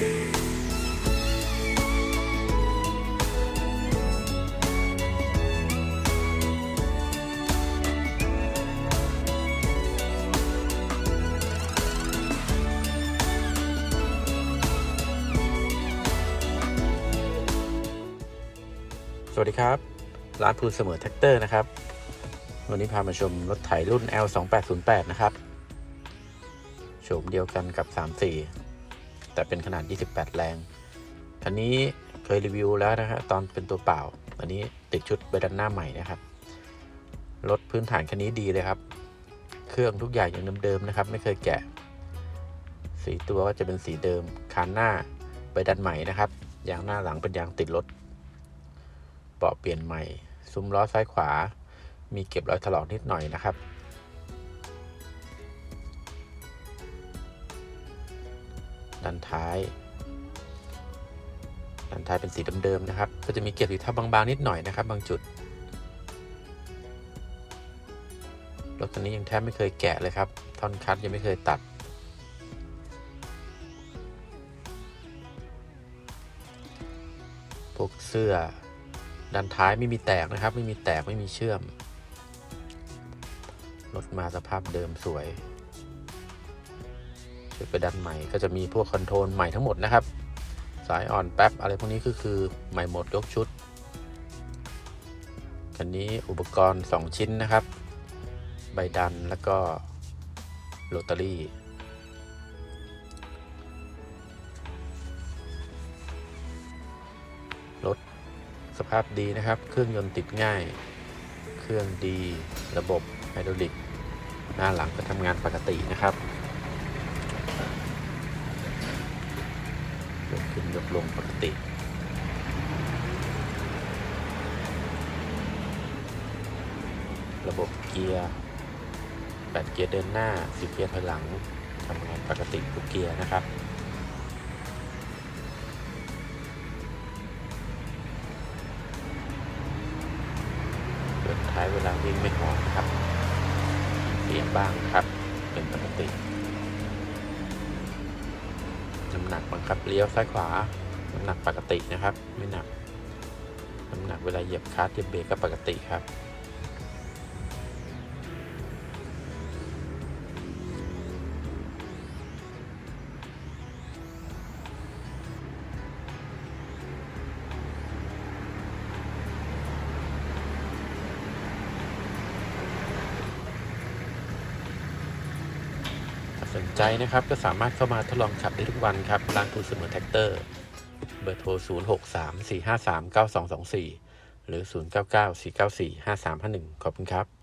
สวัสดีครับ ร้านพูนเสมอแท็กเตอร์นะครับ วันนี้พามาชมรถไถรุ่น L 2 8 0 8นะครับ โฉมเดียวกันกับ 34 แต่เป็นขนาด 28 แรง คันนี้เคยรีวิวแล้วนะฮะตอนเป็นตัวเปล่า อันนี้ติดชุดใบดันหน้าใหม่นะครับ รถพื้นฐานคันนี้ดีเลยครับ เครื่องทุกอย่างอยังเดิมๆนะครับ ไม่เคยแกะ สีตัวก็จะเป็นสีเดิม คานหน้าใบดันใหม่นะครับยางหน้าหลังเป็นยางติดรถ เบาะเปลี่ยนใหม่ ซุ้มล้อซ้ายขวา มีเก็บรอยถลอกนิดหน่อยนะครับ ด้านท้ายด้านท้ายเป็นสีเดิมๆนะครับ ก็จะมีเก็บอยู่ทับบางๆนิดหน่อยนะครับ บางจุดรถคันนี้ยังแทบไม่เคยแกะเลยครับ ท่อนคัดยังไม่เคยตัด พวกเสื้อด้านท้ายไม่มีแตกนะครับ ไม่มีแตกไม่มีเชื่อม รถมาสภาพเดิมสวย ไปด้านใหม่ก็จะมีพวกคอนโทรลใหม่ทั้งหมดนะครับ สายอ่อนแป๊บอะไรพวกนี้ก็คือใหม่หมดยกชุดคันนี้อุปกรณ์ 2 ชิ้นนะครับ ใบดันแล้วก็โรตารี่รถสภาพดีนะครับ เครื่องยนต์ติดง่าย เครื่องดี ระบบไฮดรอลิก หน้าหลังก็ทำงานปกตินะครับ ยกขึ้นยกลงปกติระบบเกียร์แปดเกียร์เดินหน้าสิบเกียร์ถอยหลังทำงานปกติทุกเกียร์นะครับเดินท้ายเวลาวิ่งไม่หอนนะครับเสียบ้างครับ เป็นปกติ น้ำหนักบังคับเลี้ยวซ้ายขวา น้ำหนักปกตินะครับ ไม่หนัก น้ำหนักเวลาเหยียบคลัตช์เหยียบเบรกก็ปกติครับ สนใจนะครับก็สามารถเข้ามาทดลองขับได้ทุกวันครับร้านทูนเสมอแท็กเตอร์ เบอร์โทร 0 6 3 4 5 3 9 2 2 4 หรือ 0 9 9 4 9 4 5 3 5 1 ขอบคุณครับ